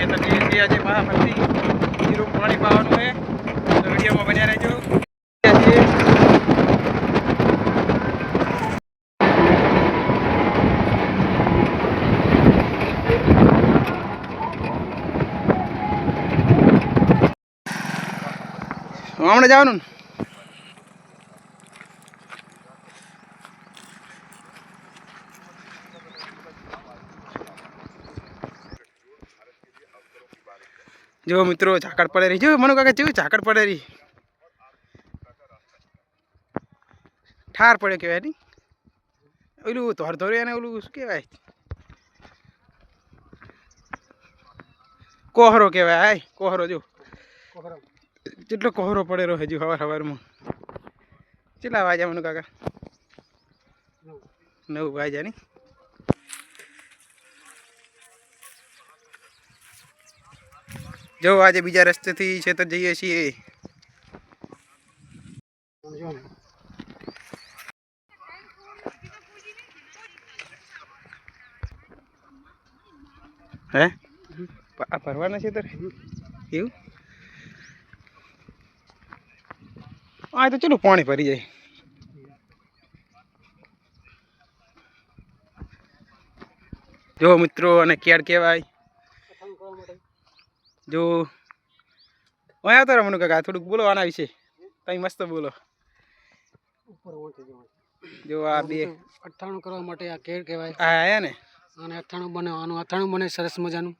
ખેતર જે આજે ફરીથી જીરું પાણી પાવાનું છે. તો વિડીયોમાં બન્યા રહેજો. હમણાં જવાનું ને? જો મિત્રો, ઝાકળ પડે રહી. જો, મનુ કાકા જેવું ઝાકડ પડે રહી. ઠાર પડે કહેવાય નહીં. ઓલું ધોર ધોર એને ઓલું શું કહેવાય? કોહરો કહેવાય. હાય કોહરો જો. કેટલો કોહરો પડેલો હજુ સવાર સવારમાં કેટલા વાગ્યા મનુ કાકા? નવ વાગ્યા નહીં જો આજે બીજા રસ્તેથી ખેતર જઈએ છીએ. હે? આ આ છે ખેતર એવું? આ તો ચલો પાણી ભરી જાય. જો મિત્રો અને કેળ કહેવાય. જો અહીંયા તો રમણું કાકા થોડુંક બોલો આના વિશે. તમે મસ્ત બોલો. જો આ બે. અઠ્ઠાણું કરવા માટે આ કેળ કહેવાય. આ આયા ને? અને અઠ્ઠાણું બનાવવાનું અથાણું બને સરસ મજાનું.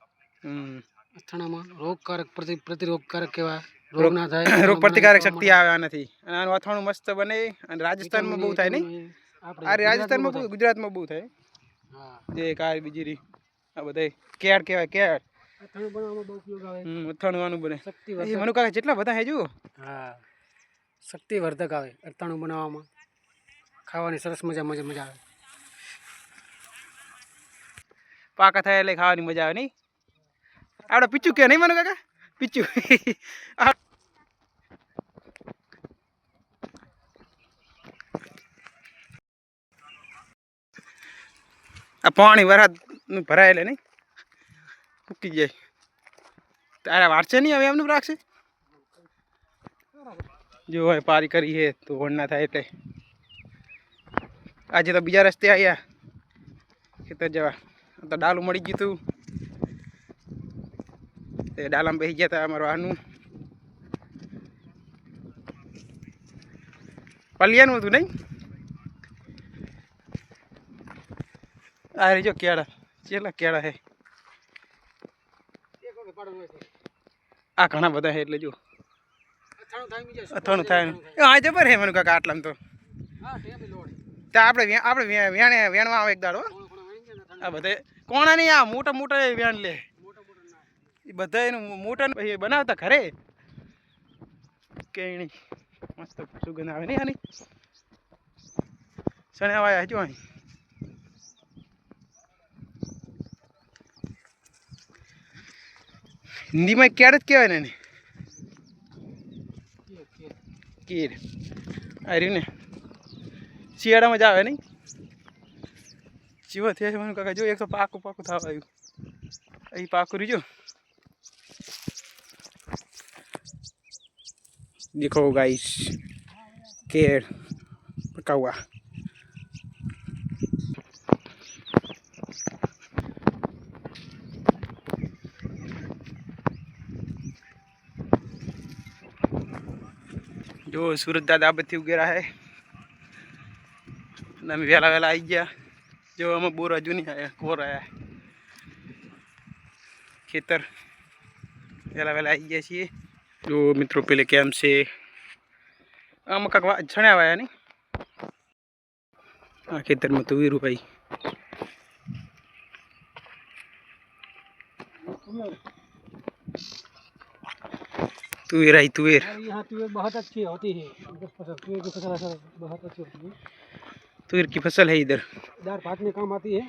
અથાણામાં રોગકારક પ્રતિ પ્રતિરોગકારક કહેવાય. રોગ ના થાય રોગ પ્રતિકારક શક્તિ આવે આનાથી. અને આનું અથાણું મસ્ત બને અને રાજસ્થાનમાં બહુ થાય નહીં. આ રાજસ્થાનમાં ગુજરાતમાં બહુ થાય. હા. જે કાર બીજી રી. આ બધા કેળ કહેવાય કેળ. અઠ્ઠાણું બનાવવામાં બહુ ઉપયોગ આવે. હમ અથાણું બને. શક્તિ એ મનુ કાકા જેટલા બધા હે જુઓ. હા શક્તિવર્ધક આવે અથાણું બનાવવામાં. ખાવાની સરસ મજા મજા મજા આવે. પાકા થાય એટલે ખાવાની મજા આવે નહીં? આપણે પીચું કે નહીં મનુ કાકા પીચું. આ પાણી વરાદનું ભરાયેલે નહીં? મૂકી જાય. તારા વારસે નહીં હવે એમનું રાખશે જો હવે પારી કરી છે, તો વણ ના થાય એટલે. આજે તો બીજા રસ્તે આવ્યા ખેતર જવા. તો ડાલું મળી ગયું હતું તે ડાલામાં બેસી ગયા હતા અમારું આનું પલિયાનું હતું નહીં? આ રહી જો કેળા. ચેલા કેળા હે આ ઘણા બધા છે એટલે જો. અથાણું થાય એ આ જબર હે મને કાકા આટલામાં તો. ત્યાં આપણે આપણે વ્યા- વેણવા આવે એક દાડો આ બધા કોણા નહીં આ મોટા મોટા વેણ લે. એ બધા એનું મોટા બનાવતા ખરે કે મસ્ત સુગંધ આવે નહીં આની. સણ્યા આવે હજુ અહીં હિન્દીમાં ક્યારે જ કહેવાય ને એને? કીર. આ રહ્યું ને. શિયાળામાં જ આવે નહીં? જીવો થયા છે મને કાકા. જો, એક તો પાકું પાકું થવા આવ્યું. અહીં પાકું રહ્યું દેખો ગાઈસ કેળ. પકાવવા. જો સુરત દાદા બધી ઉગેરા હે. અમે વહેલા વહેલા આવી ગયા. જો અમે બોર હજુ નહીં આવ્યા કોર આવ્યા ખેતર. વહેલા વહેલા આવી ગયા છીએ. જો મિત્રો પેલે કેમ છે? આમાં કાંક છણ્યા વાયા નહીં. આ ખેતરમાં તો વીરું ભાઈ તુવેર आई तुवेर यहाँ तुवेर बहुत अच्छी होती है इनकी फसल तुवेर की फसल असल बहुत अच्छी होती है तुवेर की फसल है इधर दाल भात में काम आती है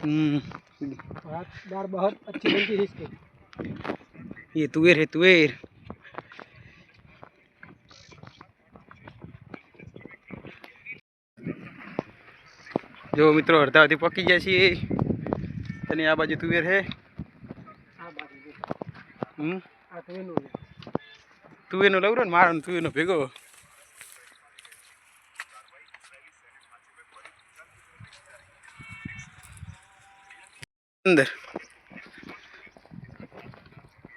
हम्म, भात दाल बहुत अच्छी बनती है इसकी ये तुवेर है तुवेर જો મિત્રો અડધાથી પકી ગયા છીએ અને આ બાજુ તુવેર છે हाँ बात है હમ આ તુવેરનું છે. તું એનો લવરો ને મારો ને તું એનો ભેગો. અંદર.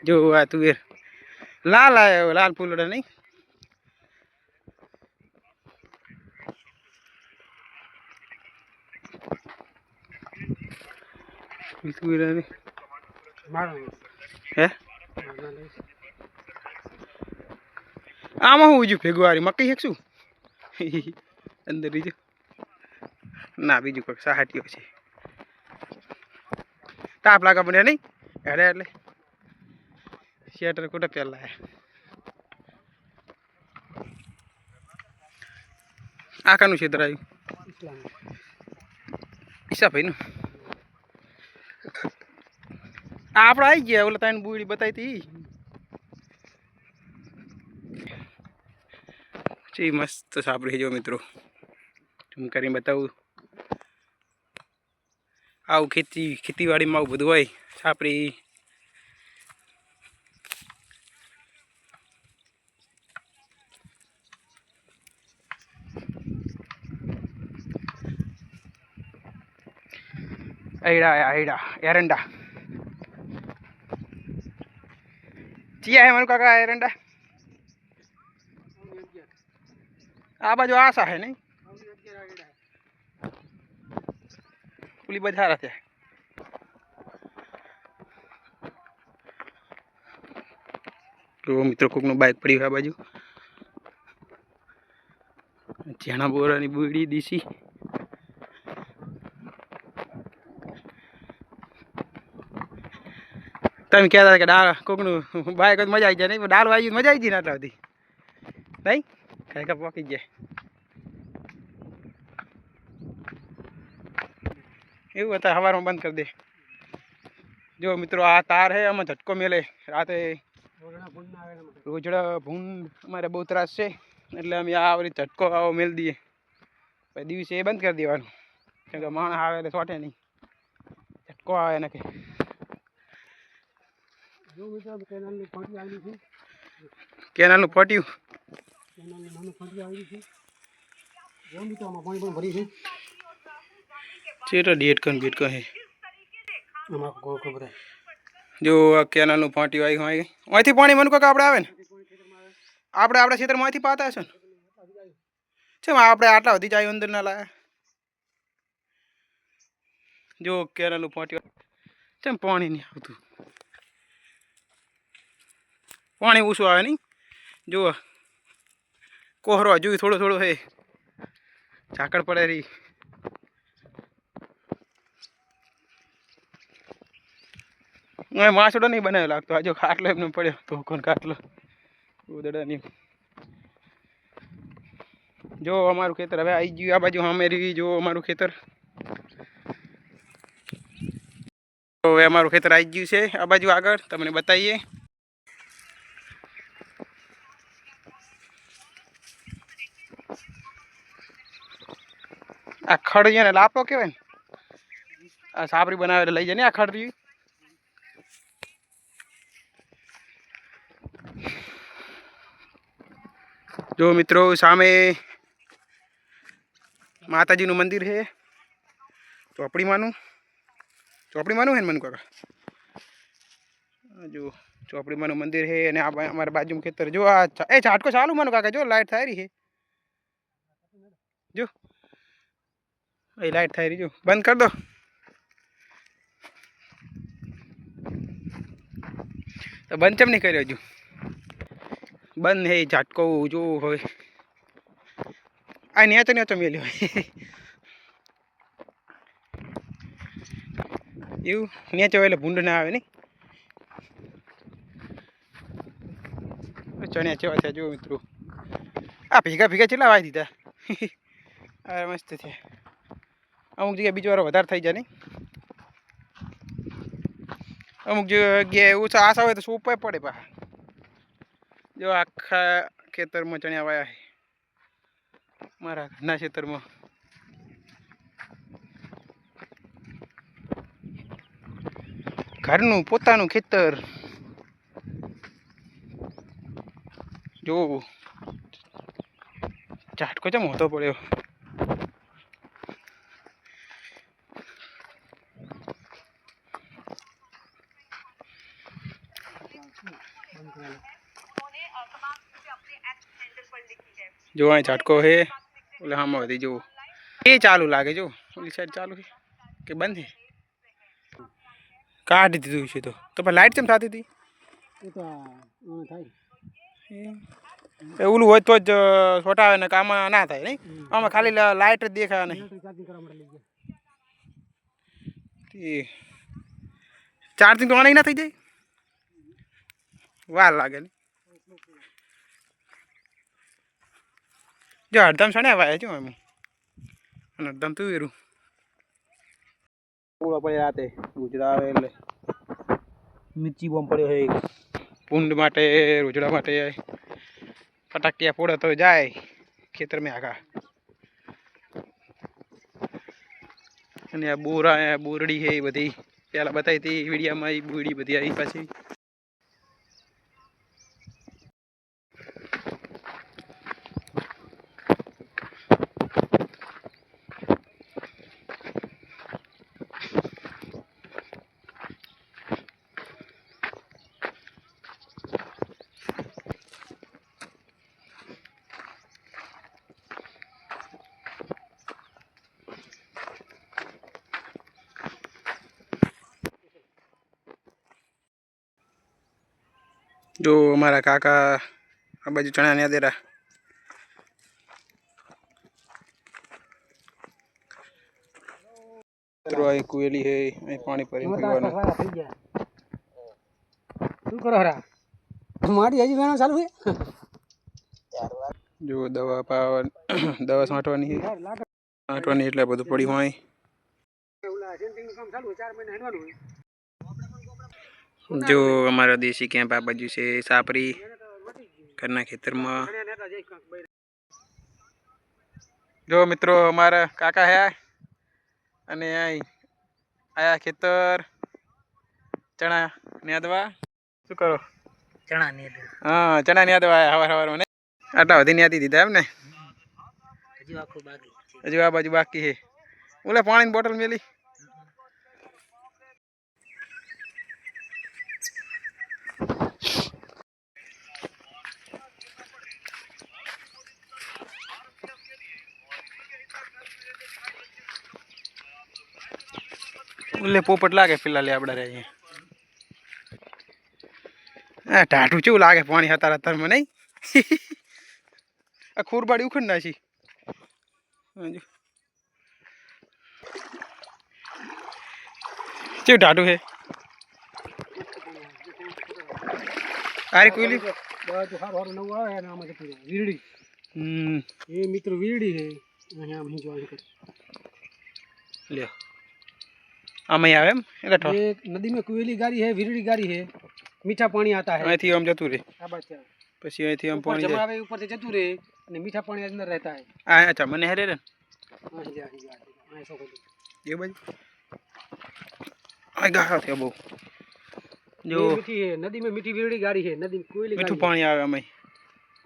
જો આ તુવેર. લાલ આવ્યો લાલ ફૂલડા નહીં. તુવેર હે? આમાં હું બીજું ભેગું વાળી મકઈ હેકશું અંદર બીજું ના બીજું કંઈક સહાટીઓ છે તાપ લાગે મને નહીં હેડે એટલે શેટર કોટે પહેલા આ કાનું ક્ષેત્ર આવ્યું ઇસ્લામ ઈશાભાઈનું આ આપણે આવી ગયા ઓલા તાઈને બુડી બતાવી હતી જે, મસ્ત સાપડી જો મિત્રો. હું કરીને બતાવું. આવું ખેતી, ખેતીવાડીમાં આવું બધું હોય સાપડી એડા એડા એરંડા. ચિયા હે મારું કાકા, એરંડા? આ બાજુ આશા હે નહીં? પુલી બજાર છે તો મિત્રો, કોકનું બાઇક પડ્યું આ બાજુ. ચણા બોરાની બુડી દીસી. તમે કહેતા હતા કે ડાળ, કોકનું બાઇક જ મજા આવી જાય, નહીં ડાળ વાગી મજા આવી ગઈ ને આટલા બધી. નહીં? કાંઈ કાંઈ પોકી જાય એવું હતા સવારમાં બંધ કરી દે જો મિત્રો આ તાર હે આમાં ઝટકો મેલે રાતે. રોજડા ભૂન અમારે બહુ ત્રાસ છે એટલે અમે આ વળી ઝટકો આવો મેલ દઈએ પછી દિવસે એ બંધ કરી દેવાનું કેમ કે માણસ આવે એટલે સોટે નહીં ઝટકો આવે એને કે જો મિત્રો કેનાલની ફાંટી છે નાનું છે જો મિત્રો આમાં પાણી પણ ભરી છે. છે ડેટ કન બેટ કહે? આમાં ગોળ ગોળ જો આ કેનાલનું ફાંટ્યું આવી હોય અહીંથી પાણી મને કાંક આપણે આવે ને? આપણે આપણા ક્ષેત્રમાં અહીંથી પાતા હશે ને? છે આપણે આટલા સુધી જાય અંદર ના લાયા? જો કેનાલનું ફાંટ્યું ચમ પાણી નહીં આવતું. પાણી ઓછું આવે નહીં? જુઓ કોહરો, હજુ થોડો થોડો, હે. ઝાકળ પડે રહી. હું માછડો નહીં બનાવ્યો લાગતો. આજે ખાટલો એમને પડ્યો. તો કોણ ખાટલો. ઉદડા નહીં જો અમારું ખેતર હવે આવી ગયું. આ બાજુ અમેરી જો અમારું ખેતર. હવે અમારું ખેતર આવી ગયું છે. આ બાજુ આગળ તમને બતાવીએ આ ખડ છે ને લાપો કહેવાય ને. આ સાપરી બનાવે એટલે લઈ જાય ને આ ખડ રહ્યું જો મિત્રો, સામે માતાજીનું મંદિર છે. ચોપડીમાંનું. ચોપડીમાંનું હે ને મનુ કાકા? જો જો ચોપડીમાંનું મંદિર છે અને આ અમારા બાજુમાં ખેતર જો આ એ ઝાટકો ચાલુ મનુ કાકા, જો લાઈટ થાય રહી છે. જો. એ લાઈટ થઈ રહી બંધ કરી દો. તો બંધ કેમ નહીં કર્યો હજુ? બંધ હે, ઝાટકો જો હોય આ નેચો નેચો મેલ્યો એવું? નેચો એટલે ભૂંડ ના આવે નહીં? ચણ્યા ચેવા થયા જો મિત્રો. આ ભેગા ભેગા ચેટલા વાવી દીધા? આ મસ્ત છે. અમુક જગ્યાએ બીજી વાર વધારે થઈ જાય નહીં. અમુક જગ્યાએ ઓછા આશા હોય તો સોપાય પડે પા જો આખા ખેતરમાં ચણ્યા વાયા મારા ઘરના ખેતરમાં. ઘરનું, પોતાનું ખેતર. જો. ઝાટકો છે હોતો પડ્યો? જો અહીં ઝાટકો હે ઓલે હામાં વધી જુઓ એ ચાલુ લાગે જો ઓલી સાઈડ ચાલુ છે કે બંધ છે? કાઢી દીધું છે તો. તો પણ લાઇટ કેમ થતી હતી? એ આમાં ઓલું હોય તો જ છોટા આવે ને આમાં ના થાય નહીં? આમાં ખાલી લાઈટ લાઇટ જ દેખાય નહીં. ચાર્જિંગ તો આને ના થઈ જાય? વાર લાગે ને જો અડધમ સણ્યા વાય જો એમ અને અડધમ તું વેરું પૂરો પડે રાતે ગુજરાત આવે એટલે મિર્ચી બોમ્બ પડ્યો છે પૂંડ માટે રોજડા માટે ફટાકિયા ફોડે તો જાય ખેતર મેં આખા અને આ બોરા બોરડી છે એ બધી પેલા બતાવી હતી વિડીયામાં એ બોરડી બધી આવી પાછી જો અમારા કાકા આ બાજુ ચણા ને દેરા. મિત્રો છે અહીં પાણી તો પીવાનું. શું કરો હરા? મારી હજી વેણો ચાલુ છે? જો દવા પાવા દવા છાંટવાની છે. છાંટવાની એટલે બધું પડ્યું હોય. ઓલા કામ ચાલુ હોય મહિના હેડવાનું હોય. જો અમારા દેશી કેમ્પ આ બાજુ છે સાપરી ઘરના ખેતરમાં. જો મિત્રો અમારા કાકા હે અને આયા ખેતર. ચણા ન્યાદવા શું કરો? ચણા ને હા ચણા ન્યાદવા આયા હવાર હવાર ને? આટલા વધી ન્યાદી દીધા એમ ને હજુ આખું બાકી હજુ આ બાજુ બાકી છે. ઓલે પાણીની બોટલ મેલી. ઓલે પોપટ લાગે પેલા લે આપડા રે અહીંયા. હા ટાઢું કેવું લાગે પાણી હતાર હતારમાં નહીં? આ ખોરબાડી ઉખડ નાખી. હજુ કેવું ટાઢું છે? આરે કોઈલી બધું સારું સારું નવું આવે અને આમાં જતું રહે. વીરડી હમ. એ મિત્રો વીરડી છે. અહીંયા આમ હિંચવા હિંચવા. લ્યો. આમાં આવે એમ એટલે ઠો ये नदी में कुएली गाड़ी है विरड़ी गाड़ी है मीठा पानी आता है અહીંથી આમ જતું રહે આ બાજુ છે. પછી અહીંથી આમ ऊपर પાણી जमा જાય આવે ઉપર જતું રહે અને મીઠા પાણી અંદર રહેતા है આ અચ્છા મને હેરે રે ને અહીં જા, અહીં જા, અહીં સો ખોટું. એ બાજુ આ ગાળો થયો બહુ જો ये मीठी है नदी में मीठी विरड़ी गाड़ी है नदी में कोयली મીઠું गाड़ी પાણી આવે આમાં है।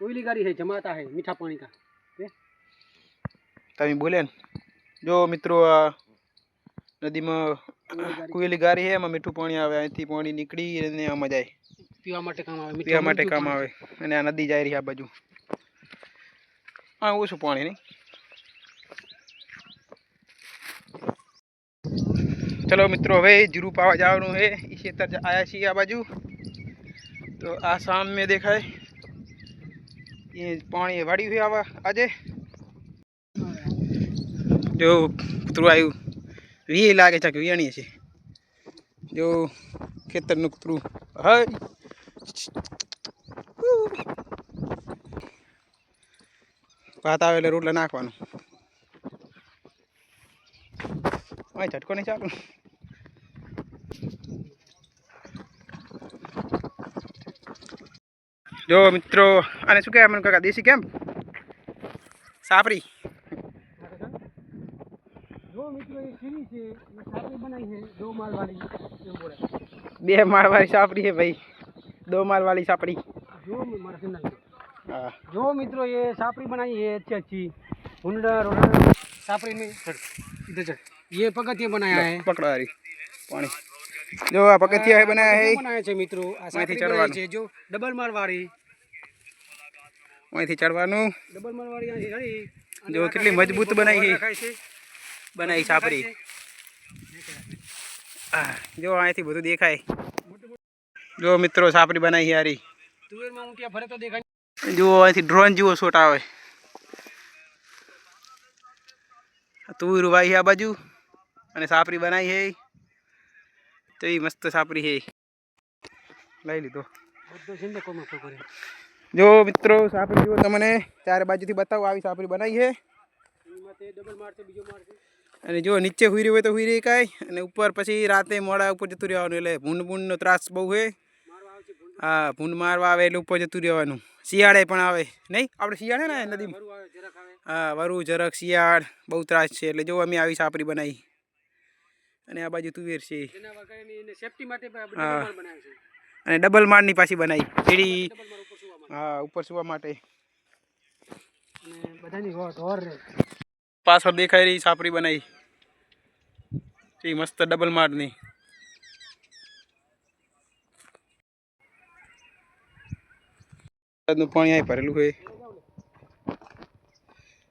कोयली गाड़ी है जमाता है मीठा पानी का ये? તમે બોલે ને જો મિત્રો આ નદીમાં કુવેલી ગારી છે એમાં મીઠું પાણી આવે અહીંથી પાણી નીકળી અને આમાં જાય. પીવા માટે કામ આવે પીવા માટે કામ આવે. અને આ નદી જાય રહી આ બાજુ. હા ઓછું પાણી નહીં. ચલો મિત્રો હવે જીરું પાવા જવાનું છે. એ ખેતર આવ્યા છીએ આ બાજુ. તો આ સામે દેખાય. એ પાણી વાળ્યું છે આવા આજે. જો કૂતરું આવ્યું વી લાગે છે કે વિયાણી છે. જો ખેતરનું કૂતરું હાય. ભાત આવે એટલે રોટલા નાખવાનું. અહીં ઝટકો નહીં ચાલુ. જો મિત્રો, આને શું કહેવાય? મને કાકા, દેશી કેમ? સાપરી. બે માળ વાળી સાપરી છે ભાઈ દો માળ વાળી સાપરી जो मारा सिंदल हाँ जो मित्रों ये सापड़ी बनाई है अच्छी अच्छी हुंडा रोडा सापड़ी में चढ़ इधर चढ़ ये पगथिया बनाया है पकड़ो आ रही पानी जो आ पगथिया है बनाया है बनाया છે મિત્રો આ અહીંથી સાપડી ચડવાનું. બનાવી છે જો ડબલ માળ વાળી અહીંથી ચડવાનું ડબલ માળ વાળી અહીંથી ચડી અને જો આ કેટલી કાંઠે મજબૂત બધી બનાઈ છે. રખાય છે બનાવી સાપરી આ, જો અહીંથી બધું દેખાય. જો મિત્રો સાપરી બનાવી દેખાય જુઓ, અહીંથી ડ્રોન જુઓ શોટ આવે. તુર વાઈ આ બાજુ, અને સાપરી બનાવી હે તો એ મસ્ત સાપરી હે લઈ લીધો. જો મિત્રો સાપરી જુઓ, તમને ચારે બાજુથી બતાવો, આવી સાપરી બનાવી એમાં ડબલ બીજો છે. અને જો નીચે હુઈ રહ્યું હોય તો હુઈ રહી કાંઈ. અને ઉપર પછી રાતે મોડા ઉપર જતું રહેવાનું એટલે ભૂંડ ભૂંડનો ત્રાસ બહુ ભૂંડ હા ભૂંડ મારવા આવે એટલે ઉપર જતું રહેવાનું. શિયાળે પણ આવે. નહીં? આપણે શિયાળે ને નદીમાં? હા વરુ જરાક શિયાળ બહુ ત્રાસ છે. એટલે જો અમે આવી સાપરી બનાવી. અને આ બાજુ તુવેર છે. હા. અને ડબલ માળની પાછી બનાવી. માટે. હા ઉપર સુવા માટે. અને બધાની હોર. રહે પાછળ દેખાઈ રહી છાપરી બનાવી એ મસ્ત ડબલ માળની પાણી અહીં ભરેલું હોય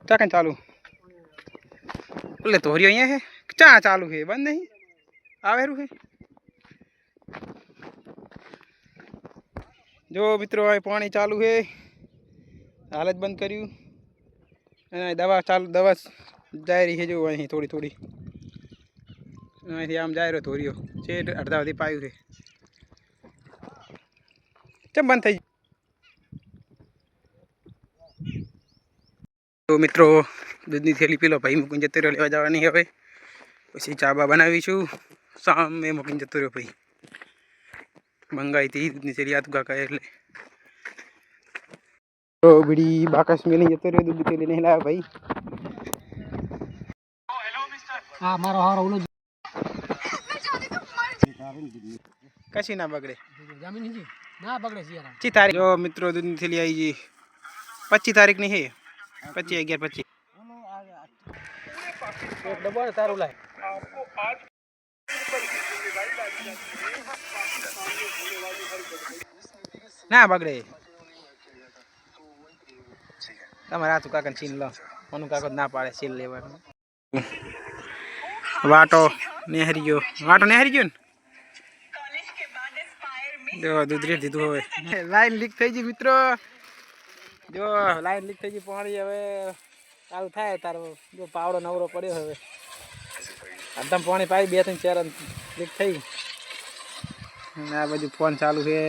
ચાકન ચાલુ? એટલે ધોરી અહીંયા છે? ચા ચાલુ છે, બંધ નહીં? આવેલું છે? જો મિત્રો, અહીં પાણી ચાલુ છે. હાલ જ બંધ કર્યું. દવા ચાલુ દવા જાય રહી છે જો અહીં થોડી થોડી. અહીંથી આમ જાય રહ્યો ધોરીઓ. છે અડધા સુધી પાયું છે. ચમ બંધ થઈ તો મિત્રો, દૂધની થેલી પેલો ભાઈ મૂકીને જતો રહ્યો, લેવા જવાની હવે. પછી ચા બા બનાવીશું. સામે મૂકીને જતો રહ્યો ભાઈ. મંગાઈ હતી દૂધની થેલી આતું કાકા એટલે. તો બીડી બાકસ મેલી જતો રહ્યો દૂધની થેલી નહીં લાવ્યા ભાઈ હા મારો હારો ઓલો કશી ના બગડે જામીન નીચે ના બગડે છે યાર પચીસ તારીખ જો મિત્રો દૂધની થેલી આવી ગઈ પચીસ તારીખની છે પચીસ અગિયાર પચીસ એક ડબ્બો ને તારું લાય ના બગડે તમારે હાથું કાકા છીન લો. મનુ કાકો ના પાડે છીન લેવાનું. વાટો નેહરી ગયો વાટો નેહરી ગયો ને? જો દૂધ રેડ દીધું હવે લાઈન લીક થઈ ગઈ મિત્રો. જો લાઈન લીક થઈ ગઈ પાણી. હવે ચાલુ થાય તારો. જો પાવડો નવરો પડ્યો હવે. અડધમ પાણી પાઈ બે ત્રણ ચાર લીક થઈ આ બાજુ ફોન ચાલુ છે.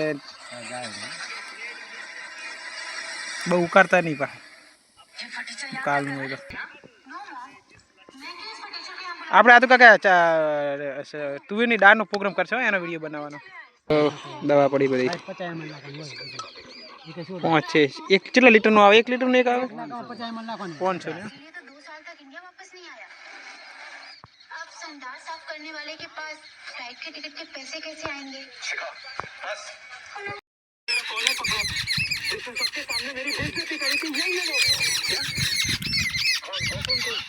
બહુ ઉકાળતા નહીં પા કાલનું હોય તો આપણે આ તો કાકા તુવેરની દાળનો પ્રોગ્રામ કરશો એનો વિડીયો બનાવવાનો દવા પડી બધી પચાસ એમએલ નાખવાનું હોય એ કે શું પાંચ છે એક કેટલા લીટરનું આવે એક લીટરનું એક આવે પચાસ એમએલ નાખવાનું પાંચ છે ને ये तो दो साल तक इंडिया वापस नहीं आया अब संडास साफ करने वाले के पास फ्लाइट के टिकट के पैसे कैसे आएंगे सबके सामने मेरी बेइज्जती करी थी यही है वो ಹೇಳ್ರಿ